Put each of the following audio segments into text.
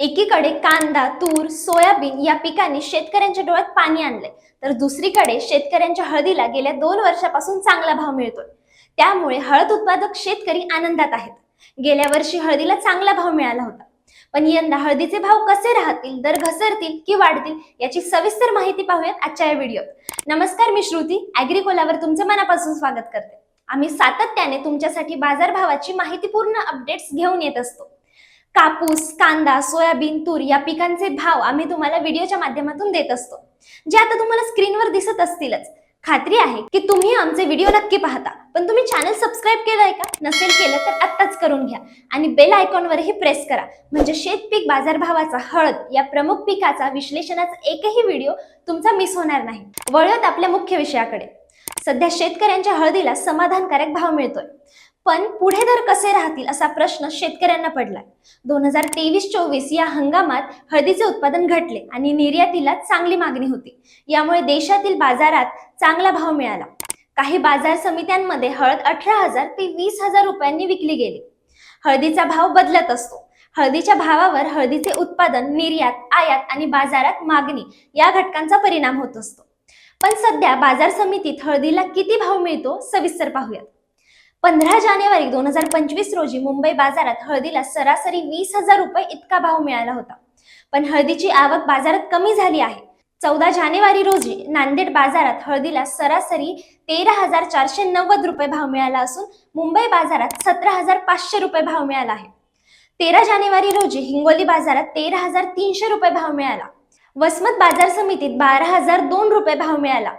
एकीकडे कांदा तूर सोयाबीन या पिकांनी शेतकऱ्यांच्या डोळ्यात पाणी आणलंय. तर दुसरीकडे शेतकऱ्यांच्या हळदीला गेल्या दोन वर्षापासून चांगला भाव मिळतोय. त्यामुळे हळद उत्पादक शेतकरी आनंदात आहेत. गेल्या वर्षी हळदीला चांगला भाव मिळाला होता. पण यंदा हळदीचे भाव कसे राहतील दर घसरतील की वाढतील याची सविस्तर माहिती पाहूयात आजच्या या व्हिडिओत. नमस्कार मी श्रुती. अॅग्रिकोलावर तुमचं मनापासून स्वागत करते. आम्ही सातत्याने तुमच्यासाठी बाजारभावाची माहितीपूर्ण अपडेट्स घेऊन येत असतो. कापूस कांदा सोयाबीन तूर या पिकांचे भाव आम्ही तुम्हाला व्हिडिओच्या माध्यमातून देत असतो. जे आता तुम्हाला स्क्रीनवर दिसत असतीलच. खात्री आहे की तुम्ही आमचे व्हिडिओ नक्की पाहता. पण तुम्ही चॅनल सबस्क्राईब केलंय का? नसेल केलं तर आत्ताच करून घ्या. आणि बेल आयकॉनवरही प्रेस करा. म्हणजे शेतपीक बाजारभावाचा हळद या प्रमुख पिकाचा विश्लेषणाचा एकही व्हिडिओ तुमचा मिस होणार नाही. वळत आपल्या मुख्य विषयाकडे. सध्या शेतकऱ्यांच्या हळदीला समाधानकारक भाव मिळतोय. पण पुढे दर कसे राहतील असा प्रश्न शेतकऱ्यांना पडलाय. दोन हजार तेवीस चोवीस या हंगामात हळदीचे उत्पादन घटले आणि निर्यातीला चांगली मागणी होती. यामुळे देशातील बाजारात चांगला भाव मिळाला. काही बाजार समित्यांमध्ये हळद अठरा हजार ते वीस हजार रुपयांनी विकली गेली. हळदीचा भाव बदलत असतो. हळदीच्या भावावर हळदीचे उत्पादन निर्यात आयात आणि बाजारात मागणी या घटकांचा परिणाम होत असतो. पण सध्या बाजार समितीत हळदीला किती भाव मिळतो सविस्तर पाहूयात. पंधरा जानेवारी दोन हजार पंचवीस रोजी मुंबई बाजारात हळदीला सरासरी वीस हजार रुपये इतका भाव मिळाला होता. पण हळदीची आवक बाजारात कमी झाली आहे. चौदा जानेवारी रोजी नांदेड बाजारात हळदीला सरासरी तेरा हजार चारशे नव्वद रुपये भाव मिळाला असून मुंबई बाजारात सतरा हजार पाचशे रुपये भाव मिळाला आहे. तेरा जानेवारी रोजी हिंगोली बाजारात तेरा हजार तीनशे रुपये भाव मिळाला. वसमत बाजार समितीत बारा हजार दोन रुपये भाव मिळाला.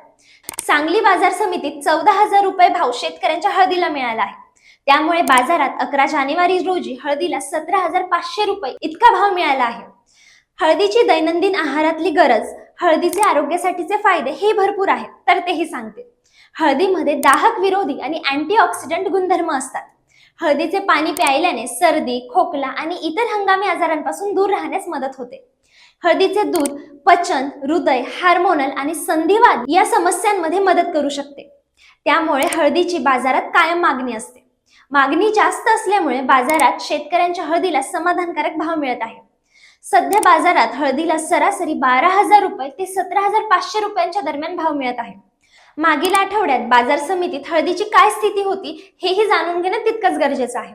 सांगली बाजार समितीत चौदा हजार रुपये भाव शेतकऱ्यांच्या हळदीला मिळाला आहे. त्यामुळे बाजारात अकरा जानेवारी रोजी हळदीला सतरा हजार पाचशे रुपये इतका भाव मिळाला आहे. हळदीची दैनंदिन आहारातली गरज हळदीचे आरोग्यासाठीचे फायदे हे भरपूर आहेत तर तेही सांगते. हळदीमध्ये दाहक विरोधी आणि अँटीऑक्सिडंट गुणधर्म असतात. हळदीचे पाणी प्यायल्याने सर्दी खोकला आणि इतर हंगामी आजारांपासून दूर राहण्यास मदत होते. हळदीचे दूध पचन हृदय हार्मोनल आणि संधिवाद या समस्यांमध्ये मदत करू शकते. त्यामुळे हळदीची बाजारात कायम मागणी असते. मागणी जास्त असल्यामुळे बाजारात शेतकऱ्यांच्या हळदीला समाधानकारक भाव मिळत आहे. सध्या बाजारात हळदीला सरासरी बारा हजार रुपये ते सतरा हजार पाचशे रुपयांच्या दरम्यान भाव मिळत आहे. मागील आठवड्यात बाजार समितीत हळदीची काय स्थिती होती हेही जाणून घेणं तितकंच गरजेचं आहे.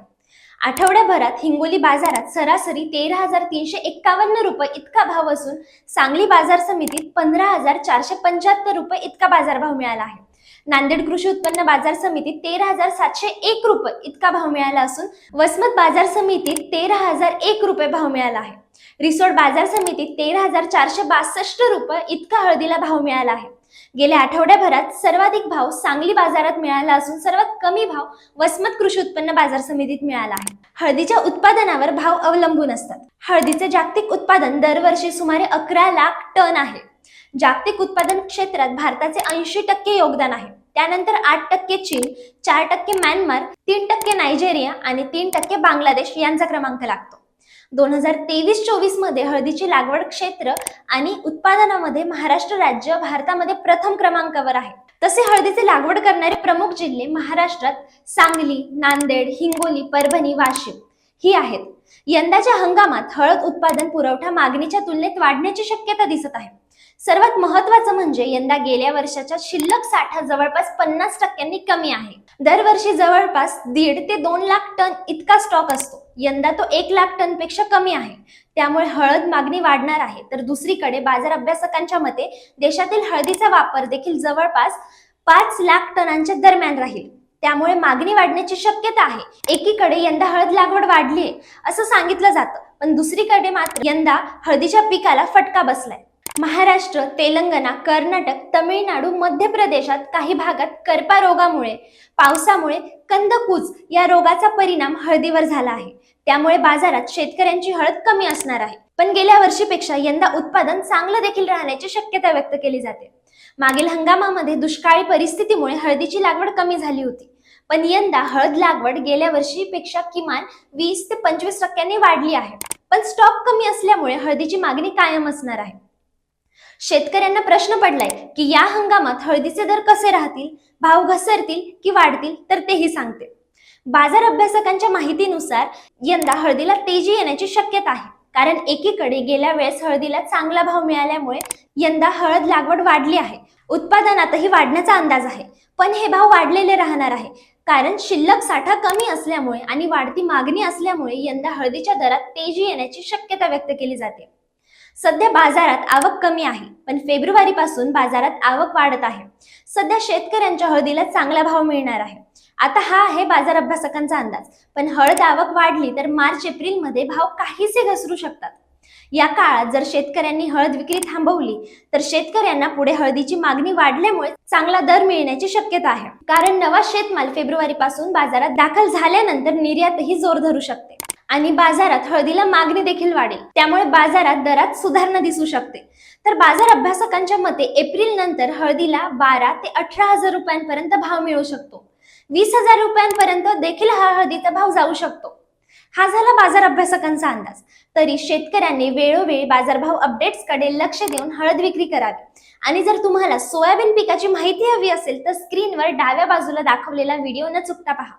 आठवड्याभरात हिंगोली बाजारात सरासरी तेरा हजार तीनशे एक्कावन्न रुपये इतका भाव असून सांगली बाजार समितीत पंधरा हजार चारशे पंच्याहत्तर रुपये इतका बाजारभाव मिळाला आहे. नांदेड कृषी उत्पन्न बाजार समितीत तेरा हजार सातशे एक रुपये इतका भाव मिळाला असून वसमत बाजार समितीत तेरा हजार एक रुपये भाव मिळाला आहे. रिसोड बाजार समितीत तेरा हजार चारशे बासष्ट रुपये इतका हळदीला भाव मिळाला आहे. गेल्या आठवड्याभरात सर्वाधिक भाव सांगली बाजारात मिळाला असून सर्वात कमी भाव वसमत कृषी उत्पन्न बाजार समितीत मिळाला आहे. हळदीच्या उत्पादनावर भाव अवलंबून असतात. हळदीचे जागतिक उत्पादन दरवर्षी सुमारे अकरा लाख टन आहे. जागतिक उत्पादन क्षेत्रात भारताचे ऐंशी टक्के योगदान आहे. त्यानंतर आठ टक्के चीन चार टक्के म्यानमार तीन टक्के नायजेरिया आणि तीन टक्के बांगलादेश यांचा क्रमांक लागतो. दोन हजार तेवीस चोवीसमध्ये हळदीची लागवड क्षेत्र आणि उत्पादनामध्ये महाराष्ट्र राज्य भारतामध्ये प्रथम क्रमांकावर आहे. तसे हळदीचे लागवड करणारे प्रमुख जिल्हे महाराष्ट्रात सांगली नांदेड हिंगोली परभणी वाशिम ही आहेत. यंदाच्या हंगामात हळद उत्पादन पुरवठा मागणीच्या तुलनेत वाढण्याची शक्यता दिसत आहे. सर्वात महत्वाचं म्हणजे यंदा गेल्या वर्षाच्या शिल्लक साठा जवळपास पन्नास टक्क्यांनी कमी आहे. दरवर्षी जवळपास दीड ते दोन लाख टन इतका स्टॉक असतो. यंदा तो एक लाख टनपेक्षा कमी आहे. त्यामुळे हळद मागणी वाढणार आहे. तर दुसरीकडे बाजार अभ्यासकांच्या मते देशातील हळदीचा वापर देखील जवळपास पाच लाख टनांच्या दरम्यान राहील. त्यामुळे मागणी वाढण्याची शक्यता आहे. एकीकडे यंदा हळद लागवड वाढली आहे असं सांगितलं जातं. पण दुसरीकडे मात्र यंदा हळदीच्या पिकाला फटका बसलाय. महाराष्ट्र तेलंगणा कर्नाटक तमिळनाडू मध्य प्रदेशात काही भागात करपा रोगामुळे पावसामुळे कंदकूज या रोगाचा परिणाम हळदीवर झाला आहे. त्यामुळे बाजारात शेतकऱ्यांची हळद कमी असणार आहे. पण गेल्या वर्षीपेक्षा यंदा उत्पादन चांगलं देखील राहण्याची शक्यता व्यक्त केली जाते. मागील हंगामामध्ये दुष्काळी परिस्थितीमुळे हळदीची लागवड कमी झाली होती. पण यंदा हळद लागवड गेल्या वर्षीपेक्षा किमान वीस ते पंचवीस टक्क्यांनी वाढली आहे. पण स्टॉक कमी असल्यामुळे हळदीची मागणी कायम असणार आहे. शेतकऱ्यांना प्रश्न पडलाय की या हंगामात हळदीचे दर कसे राहतील? भाव घसरतील की वाढतील? तर तेही सांगते. बाजार अभ्यासकांच्या माहितीनुसार यंदा हळदीला तेजी येण्याची शक्यता आहे. कारण एकीकडे गेल्या वेळेस हळदीला चांगला भाव मिळाल्यामुळे यंदा हळद लागवड वाढली आहे. उत्पादनातही वाढण्याचा अंदाज आहे. पण हे भाव वाढलेले राहणार आहे. कारण शिल्लक साठा कमी असल्यामुळे आणि वाढती मागणी असल्यामुळे यंदा हळदीच्या दरात तेजी येण्याची शक्यता व्यक्त केली जाते. सध्या बाजारात आवक कमी आहे पण फेब्रुवारी पासून बाजारात आवक वाढत आहे. सध्या शेतकऱ्यांच्या हळदीला चांगला भाव मिळणार आहे. आता हा आहे बाजार अभ्यासकांचा अंदाज. पण हळद आवक वाढली तर मार्च एप्रिलमध्ये भाव काहीसे घसरू शकतात. या काळात जर शेतकऱ्यांनी हळद विक्री थांबवली तर शेतकऱ्यांना पुढे हळदीची मागणी वाढल्यामुळे चांगला दर मिळण्याची शक्यता आहे. कारण नवा शेतमाल फेब्रुवारी पासून बाजारात दाखल झाल्यानंतर निर्यातही जोर धरू शकते. आणि बाजारात हळदीला मागणी देखील वाढेल. त्यामुळे बाजारात दरात सुधारणा दिसू शकते. तर बाजार अभ्यासकांच्या मते एप्रिल नंतर हळदीला बारा ते अठरा हजार रुपयांपर्यंत भाव मिळू शकतो. वीस हजार रुपयांपर्यंत देखील हा हळदीचा भाव जाऊ शकतो. हा झाला बाजार अभ्यासकांचा अंदाज. तरी शेतकऱ्यांनी वेळोवेळी बाजारभाव अपडेट्सकडे लक्ष देऊन हळद विक्री करावी. आणि जर तुम्हाला सोयाबीन पिकाची माहिती हवी असेल तर स्क्रीनवर डाव्या बाजूला दाखवलेला व्हिडिओ न चुकता पहा.